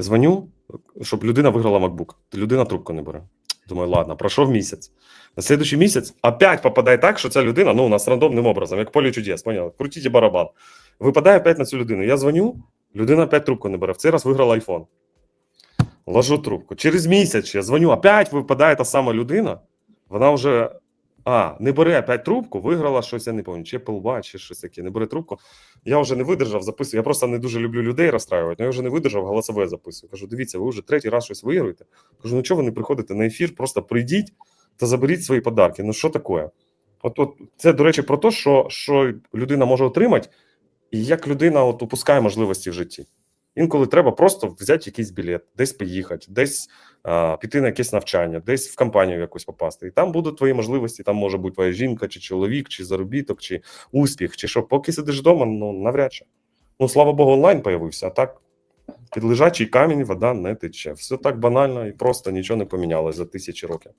Дзвоню, щоб людина виграла MacBook. Людина трубку не бере. Думаю, ладно, пройшов місяць. На следующий місяць опять попадає так, що ця людина, ну, у нас рандомним образом, як поле чудес, поняли? Крутіть барабан. Випадає опять на цю людину. Я дзвоню, людина опять трубку не бере. В цей раз виграла iPhone. Ложу трубку. Через місяць я дзвоню, опять випадає та сама людина. Вона вже. А, не бере опять трубку, виграла щось, я не пам'ятаю, чи Apple чи щось таке, не бере трубку. Я вже не видержав, записую. Я просто не дуже люблю людей розстраювати, але я вже не видержав, голосове записую. Кажу, дивіться, ви вже третій раз щось виграєте. Кажу, ну чого ви не приходите на ефір, просто прийдіть та заберіть свої подарки. Ну що таке? От, от це, до речі, про те, що, що людина може отримати, і як людина от упускає можливості в житті. Інколи треба просто взяти якийсь білет, десь поїхати, десь а, піти на якесь навчання, десь в компанію якусь попасти. І там будуть твої можливості. Там може бути твоя жінка, чи чоловік, чи заробіток, чи успіх, чи що. Поки сидиш вдома, ну навряд чи. Ну, слава Богу, онлайн появився, а так під лежачий камінь вода не тече. Все так банально і просто нічого не помінялося за тисячі років.